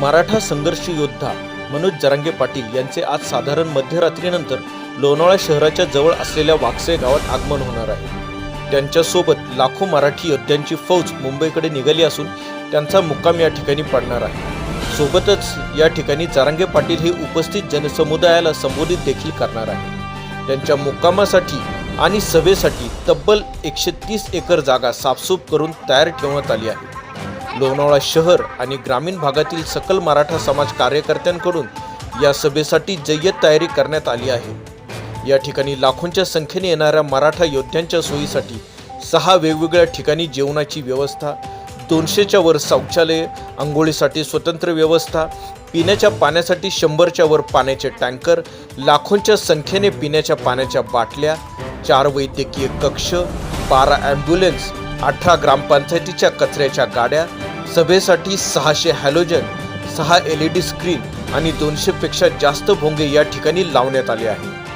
मराठा संघर्ष योद्धा मनोज जरांगे पाटील यांचे आज साधारण मध्यरात्रीनंतर लोणावळा शहराच्या जवळ असलेल्या वाकसे गावात आगमन होणार आहे. त्यांच्यासोबत लाखो मराठी योद्ध्यांची फौज मुंबईकडे निघाली असून त्यांचा मुक्काम या ठिकाणी पडणार आहे. सोबतच या ठिकाणी जरांगे पाटील हे उपस्थित जनसमुदायाला संबोधित देखील करणार आहे त्यांच्या मुक्कामासाठी आणि सभेसाठी तब्बल एकशे तीस एकर जागा साफसूफ करून तयार ठेवण्यात आली आहे. लोणावळा शहर आणि ग्रामीण भागातील सकल मराठा समाज कार्यकर्त्यांकडून या सभेसाठी जय्यत तयारी करण्यात आली आहे. या ठिकाणी लाखोंच्या संख्येने येणाऱ्या मराठा योद्ध्यांच्या सोयीसाठी सहा वेगवेगळ्या ठिकाणी जेवणाची व्यवस्था दोनशेच्या वर शौचालये आंघोळीसाठी स्वतंत्र व्यवस्था पिण्याच्या पाण्यासाठी शंभरच्या वर पाण्याचे टँकर लाखोंच्या संख्येने पिण्याच्या पाण्याच्या बाटल्या चार वैद्यकीय कक्ष बारा ॲम्ब्युलन्स अठरा ग्रामपंचायतीच्या कचऱ्याच्या गाड्या सभेसाठी सहाशे हॅलोजन सहा एल ई डी स्क्रीन आणि दोनशेपेक्षा जास्त भोंगे या ठिकाणी लावण्यात आले आहे